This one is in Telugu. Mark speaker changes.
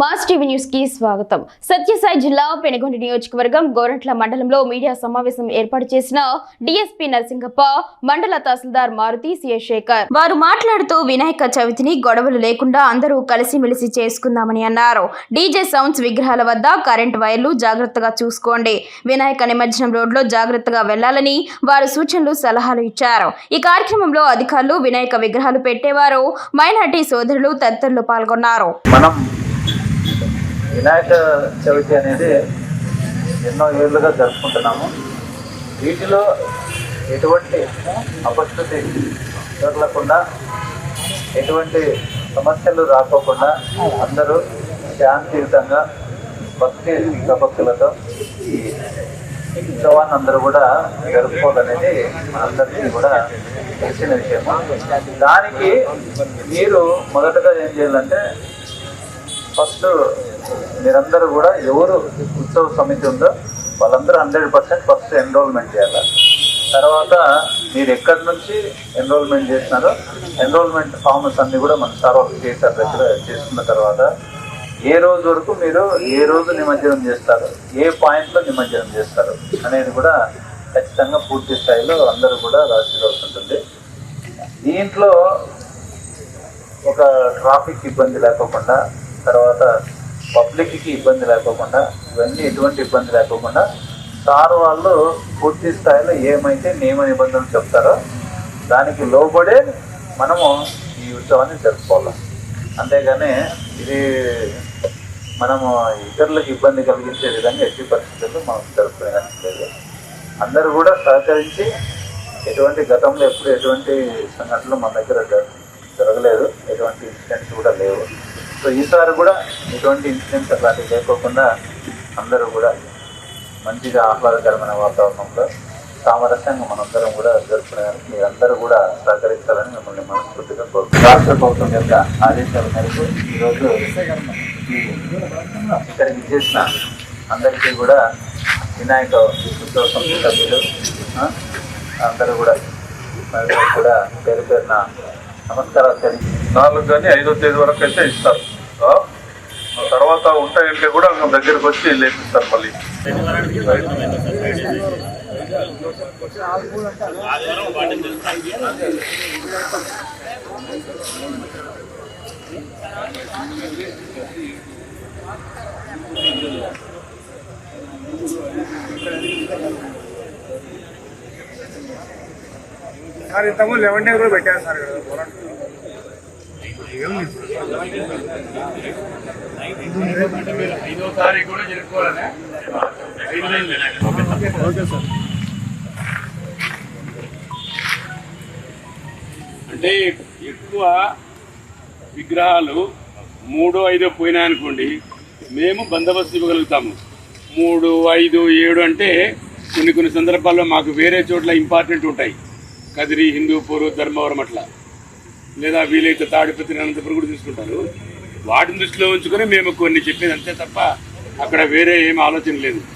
Speaker 1: మాస్ టీవీ న్యూస్కి స్వాగతం. సత్యసాయి జిల్లా పెనుగొండ నియోజకవర్గం గోరంట్ల మండలంలో మీడియా సమావేశం ఏర్పాటు చేసిన డిఎస్పీ నరసింగప్ప మండల తహసీల్దార్ మారుతి సిఎ శేఖర్. వారు మాట్లాడుతూ వినాయక చవితిని గొడవలు లేకుండా అందరూ కలిసిమెలిసి చేసుకుందామని అన్నారు. డీజే సౌండ్స్ విగ్రహాల వద్ద కరెంట్ వైర్లు జాగ్రత్తగా చూసుకోండి. వినాయక నిమజ్జనం రోడ్లో జాగ్రత్తగా వెళ్ళాలని వారు సూచనలు సలహాలు ఇచ్చారు. ఈ కార్యక్రమంలో అధికారులు వినాయక విగ్రహాలు పెట్టేవారు. మైనార్టీ సోదరులు తదితరులు పాల్గొన్నారు.
Speaker 2: మనం వినాయక చవితి అనేది ఎన్నో ఏళ్ళుగా జరుపుకుంటున్నాము. వీటిలో ఎటువంటి అపశృతి జరగకుండా ఎటువంటి సమస్యలు రాకోకుండా అందరూ శాంతియుతంగా భక్తి భక్తులతో ఈ ఉత్సవాన్ని అందరూ కూడా జరుపుకోవాలనేది అందరికీ కూడా తెలిసిన విషయం దానికి మీరు మొదటగా ఏం చేయాలంటే ఫస్ట్ మీరందరూ కూడా ఎవరు ఉత్సవ సమితి ఉందో వాళ్ళందరూ హండ్రెడ్ పర్సెంట్ ఫస్ట్ ఎన్రోల్మెంట్ చేయాలి. తర్వాత మీరు ఎక్కడి నుంచి ఎన్రోల్మెంట్ చేసినారో ఎన్రోల్మెంట్ ఫార్మ్స్ అన్ని కూడా మన సార్ వాళ్ళు చేశారు దగ్గర చేసుకున్న తర్వాత ఏ రోజు వరకు మీరు ఏ రోజు నిమజ్జనం చేస్తారు ఏ పాయింట్లో నిమజ్జనం చేస్తారు అనేది కూడా ఖచ్చితంగా పూర్తి స్థాయిలో అందరూ కూడా రాసుకోవాల్సి ఉంటుంది. దీంట్లో ఒక ట్రాఫిక్ ఇబ్బంది లేకోకుండా తర్వాత పబ్లిక్కి ఇబ్బంది లేకోకుండా ఇవన్నీ ఎటువంటి ఇబ్బంది లేకోకుండా సార్ వాళ్ళు పూర్తి స్థాయిలో ఏమైతే నియమ నిబంధనలు చెప్తారో దానికి లోబడే మనము ఈ ఉత్సవాన్ని జరుపుకోవాలి. అంతేగాని ఇది మనము ఇతరులకు ఇబ్బంది కలిగించే విధంగా ఎట్టి పరిస్థితుల్లో మనం జరుపుకునేదానికి లేదు అందరూ కూడా సహకరించి ఎటువంటి గతంలో ఎప్పుడు ఎటువంటి సంఘటనలు మన దగ్గర జరగలేదు. ఎటువంటి ఇన్సిడెంట్స్ కూడా లేవు. సో ఈసారి కూడా ఎటువంటి ఇన్సిడెంట్స్ అట్లాంటివి లేకోకుండా అందరూ కూడా మంచిగా ఆహ్లాదకరమైన వాతావరణంలో సామరస్యంగా మనందరం కూడా జరుపుకునేదానికి మీరందరూ కూడా సహకరించాలని మిమ్మల్ని మనస్ఫూర్తిగా కోరుకుంటున్నాను రాష్ట్ర ప్రభుత్వం యొక్క ఆదేశాల మేరకు ఈరోజు ఈ ఇక్కడికి చేసిన అందరికీ కూడా వినాయక ఉద్యోగ సంస్థ సభ్యులు అందరూ కూడా కూడా పేరు పేరున నమస్కారాలు తెలియ
Speaker 3: నాలుగు కానీ ఐదో తేదీ వరకు అయితే ఇస్తారు. ఆ? తర్వాత ఉంటాయంటే కూడా ఇంకా దగ్గరకు వచ్చి లేపిస్తారు మళ్ళీ
Speaker 4: సార్ ఇంతకుముందు లెవెన్ డేస్ కూడా పెట్టారు సార్ ఇక్కడ పోరాటం.
Speaker 5: ఐదో తారీఖు కూడా జరుపుకోవాలనే అంటే ఎక్కువ విగ్రహాలు మూడు ఐదో పోయినాయనుకోండి మేము బందోబస్తు ఇవ్వగలుగుతాము. మూడు ఐదు ఏడు అంటే కొన్ని కొన్ని సందర్భాల్లో మాకు వేరే చోట్ల ఇంపార్టెంట్ ఉంటాయి. కదిరి హిందూపూర్ ధర్మవరం అట్లా. లేదా వీలైతే తాడిపత్రి అనంతపురం కూడా తీసుకుంటారు. వాటిని దృష్టిలో ఉంచుకొని మేము కొన్ని చెప్పేది అంతే తప్ప అక్కడ వేరే ఏం ఆలోచన లేదు.